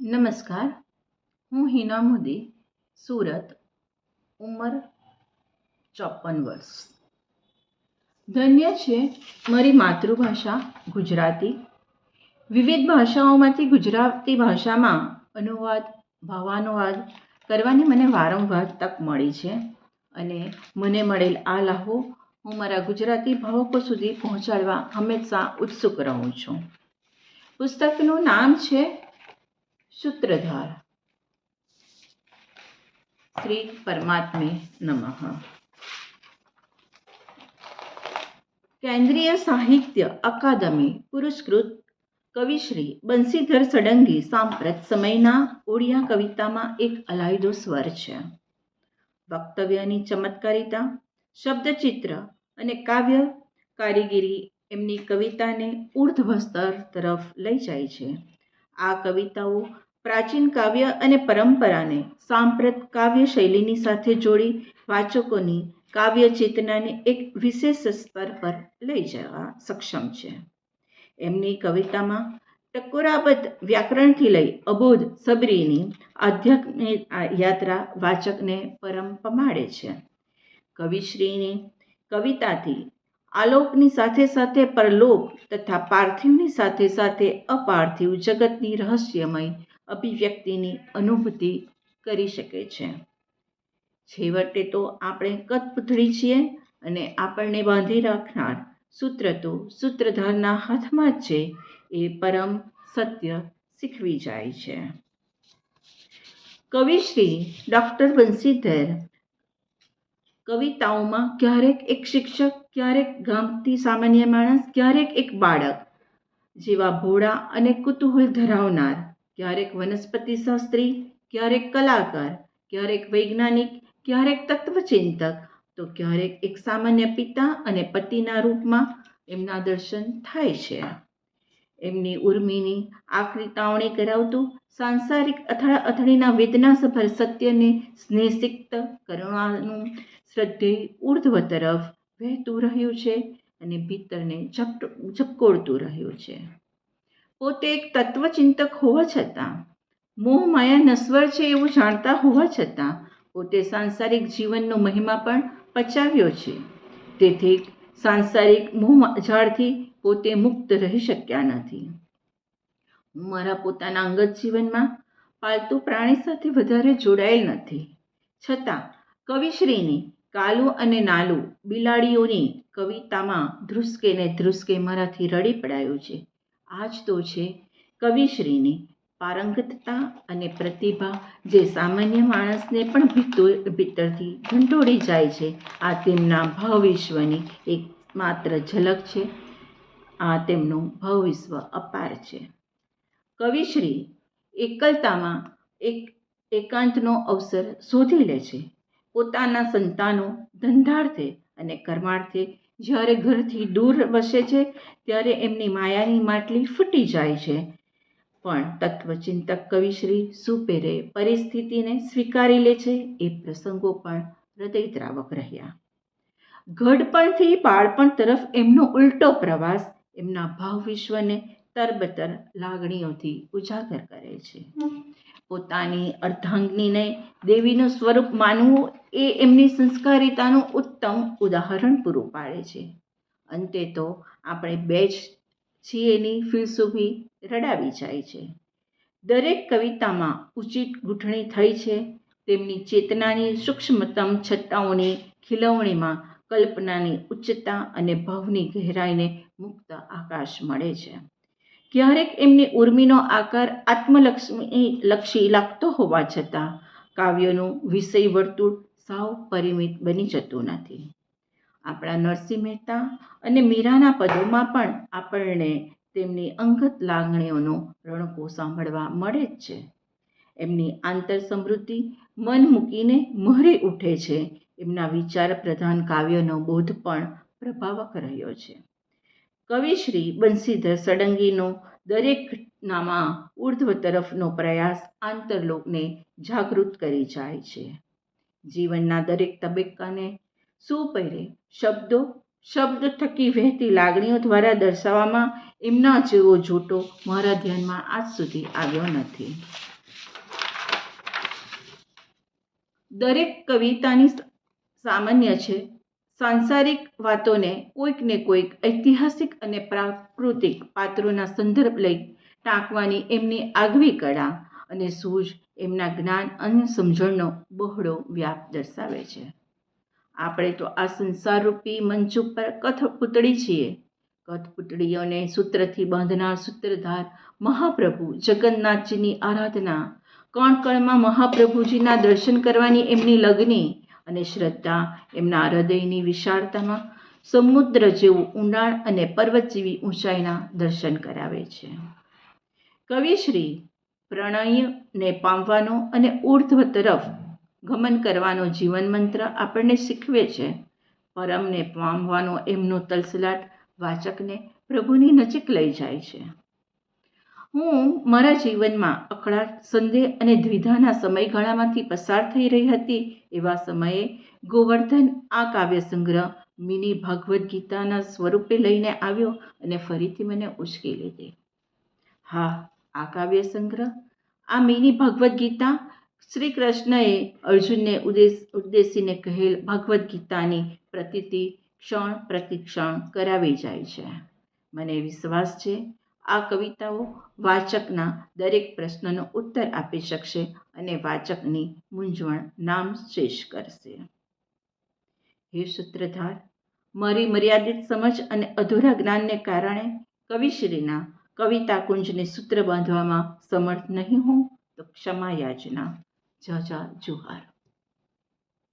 નમસ્કાર. હું હિના મોદી, સુરત, ઉંમર ચોપન વર્ષ. ધન્ય છે મારી માતૃભાષા ગુજરાતી. વિવિધ ભાષાઓમાંથી ગુજરાતી ભાષામાં અનુવાદ, ભાવાનુવાદ કરવાની મને વારંવાર તક મળી છે અને મને મળેલ આ લાહો હું મારા ગુજરાતી ભાવકો સુધી પહોંચાડવા હંમેશા ઉત્સુક રહું છું. પુસ્તકનું નામ છે સૂત્રધાર શ્રી પરમાત્મે નમઃ કેન્દ્રીય સાહિત્ય અકાદમી પુરસ્કૃત કવિશ્રી બંસીધર સડંગી સાંપ્રત સમયના ઓડિયા કવિતામાં એક અલાયદો સ્વર છે વક્તવ્યની ચમત્કારિતા શબ્દચિત્ર અને કાવ્ય કારીગીરી એમની કવિતાને ઉર્ધ્વ સ્તર તરફ લઈ જાય છે। આ કવિતાઓ પ્રાચીન કાવ્ય અને પરંપરાને સાંપ્રત કાવ્ય શૈલીની સાથે જોડી વાચકોની કાવ્ય ચેતનાને એક વિશેષ સ્તર પર લઈ જવા સક્ષમ છે. એમની કવિતામાં ટકોરાબદ્ધ વ્યાકરણથી લઈ અબોધ સબરીની આધ્યાત્મિક યાત્રા વાચકને પરમ પમાડે છે. કવિશ્રીની કવિતાથી આલોકની સાથે સાથે પરલોક તથા પાર્થિવની સાથે સાથે અપાર્થિવ જગતની રહસ્યમય અભિવ્યક્તિની અનુભૂતિ કરી શકે છે. છેવટે તો આપણે કઠપૂતળી છીએ અને આપણને બાંધી રાખનાર સૂત્ર તો સૂત્રધારના હાથમાં જ છે. એ પરમ સત્ય શીખવી જાય છે. કવિશ્રી ડૉક્ટર બંસીધર કવિતાઓમાં ક્યારેક એક શિક્ષક, ક્યારેક ગામથી સામાન્ય માણસ, ક્યારેક એક બાળક જેવા ભોળા અને કુતૂહલ ધરાવનાર ક્યારેક વનસ્પતિશાસ્ત્રી ક્યારેક કલાકાર, ક્યારેક વૈજ્ઞાનિક, ક્યારેક તત્વચિંતક, તો ક્યારેક એક સામાન્ય પિતા અને પતિના રૂપમાં એમના દર્શન થાય છે. એમની ઉર્મિની આખરી તાવણી કરાવતું સાંસારિક અથડા અથડીના વેદનાસભર સત્યને સ્નેહસિક્ત કરુણાનું શ્રદ્ધેય ઉર્ધ્વ તરફ વહેતું રહ્યું છે અને ભીતરને ઝપટ ઝપકોળતું રહ્યું છે. પોતે એક તત્વચિંતક હોવા છતાં, મોહ માયા નશ્વર છે એવું જાણતા હોવા છતાં, પોતે સાંસારિક જીવનનો મહિમા પણ પચાવ્યો છે. તેથી સાંસારિક મોહ ઝાડથી પોતે મુક્ત રહી શક્યા નથી. હું મારા પોતાના અંગત જીવનમાં પાલતુ પ્રાણી સાથે વધારે જોડાયેલ નથી. છતાં, કવિશ્રીની કાલુ અને નાલુ બિલાડીઓની કવિતામાં ધ્રુસકે ને ધ્રુસકે મારાથી રડી પડાયું છે. આ જ તો છે કવિશ્રીની પારંગતતા અને પ્રતિભા જે સામાન્ય માણસને પણ ભીતો, ભીતરથી ઢંઢોળી જાય છે. આ તેમના ભાવ વિશ્વની એક માત્ર ઝલક છે. આ તેમનું ભાવ વિશ્વ અપાર છે. કવિશ્રી એકલતામાં એક એકાંતનો અવસર શોધી લે છે. પોતાના સંતાનો ધંધાર્થે અને કર્માર્થે જ્યારે ઘરથી દૂર વસે છે, ત્યારે એમની માયાની માટલી ફૂટી જાય છે. પણ તત્વચિંતક કવિશ્રી સુપેરે પરિસ્થિતિને સ્વીકારી લે છે, એ પ્રસંગો પણ હૃદયદ્રાવક રહ્યા. ઘડપણથી બાળપણ તરફ એમનો ઉલટો પ્રવાસ એમના ભાવ વિશ્વને તરબતર લાગણીઓથી ઉજાગર કરે છે. પોતાની અર્ધાંગનીને દેવીનું સ્વરૂપ માનવું એ એમની સંસ્કારિતાનું ઉત્તમ ઉદાહરણ પૂરું પાડે છે. અંતે તો આપણે બે જ છીએની ફિલસૂફી રડાવી જાય છે. દરેક કવિતામાં ઉચિત ગૂંથણી થઈ છે. તેમની ચેતનાની સૂક્ષ્મતમ છત્તાઓની ખીલવણીમાં કલ્પનાની ઉચ્ચતા અને ભાવની ગહેરાઈને મુક્ત આકાશ મળે છે. ક્યારેક એમની ઉર્મિનો આકાર આત્મલક્ષ્મી લક્ષી લાગતો હોવા છતાં કાવ્યનું વિષય વર્તુળ સાવ પરિમિત બની જતું નથી. આપણા નરસિંહ મહેતા અને મીરાના પદોમાં પણ આપણને તેમની અંગત લાગણીઓનો રણકો સાંભળવા મળે જ છે. એમની આંતર સમૃદ્ધિ મન મૂકીને મહરી ઉઠે છે. એમના વિચાર પ્રધાન કાવ્યનો બોધ પણ પ્રભાવક રહ્યો છે. કવિશ્રી બંસીધર સડંગીનો દરેક ઘટનામાં ઉર્ધ્વ તરફનો પ્રયાસ આંતરલોકને જાગૃત કરી જાય છે. જીવનના દરેક તબક્કાને સુપેરે શબ્દો? શબ્દ થકી વહેતી લાગણીઓ દ્વારા દર્શાવવામાં એમના જેવો જોટો મારા ધ્યાનમાં આજ સુધી આવ્યો નથી. દરેક કવિતાની સામાન્ય છે. સાંસારિક વાતોને કોઈકને કોઈક ઐતિહાસિક અને પ્રાકૃતિક પાત્રોના સંદર્ભ લઈ ટાંકવાની એમની આગવી કળા અને સૂઝ એમના જ્ઞાન અને સમજણનો બહોળો વ્યાપ દર્શાવે છે. આપણે તો આ સંસારરૂપી મંચ ઉપર કથપુતળી છીએ. કથપુતળીઓને સૂત્રથી બાંધનાર સૂત્રધાર મહાપ્રભુ જગન્નાથજીની આરાધના કણ કણમાં મહાપ્રભુજીના દર્શન કરવાની એમની લગની અને શ્રદ્ધા એમના હૃદયની વિશાળતામાં સમુદ્ર જેવું ઊંડાણ અને પર્વત જેવી ઊંચાઈના દર્શન કરાવે છે. કવિશ્રી પ્રણયને પામવાનો અને ઉર્ધ્વ તરફ ગમન કરવાનો જીવન મંત્ર આપણને શીખવે છે. પરમને પામવાનો એમનો તલસલાટ વાચકને પ્રભુની નજીક લઈ જાય છે. હું મારા જીવનમાં અકળાટ સંદેહ અને દ્વિધાના સમયગાળામાંથી પસાર થઈ રહી હતી. એવા સમયે ગોવર્ધન આ કાવ્ય સંગ્રહ મિની ભગવદ્ ગીતાના સ્વરૂપે લઈને આવ્યો અને ફરીથી મને ઉશ્કી લીધી. હા, આ કાવ્ય સંગ્રહ, આ મિની ભગવદ્ ગીતા શ્રી કૃષ્ણએ અર્જુનને ઉદ્દેશ ઉદ્દેશીને કહેલ ભગવદ્ ગીતાની પ્રતિતિ ક્ષણ પ્રતિક્ષણ કરાવી જાય છે. મને વિશ્વાસ છે આ કવિતાઓ વાચકના દરેક પ્રશ્નનો ઉત્તર આપી શકશે અને વાચકની મૂંઝવણ નામ શેષ કરશે. હે સૂત્રધાર, મારી મર્યાદિત સમજ અને અધૂરા જ્ઞાનને કારણે કવિશ્રીના કવિતા કુંજને સૂત્ર બાંધવામાં સમર્થ નહીં હોઉં તો ક્ષમા યાચના જા જા, જુહાર.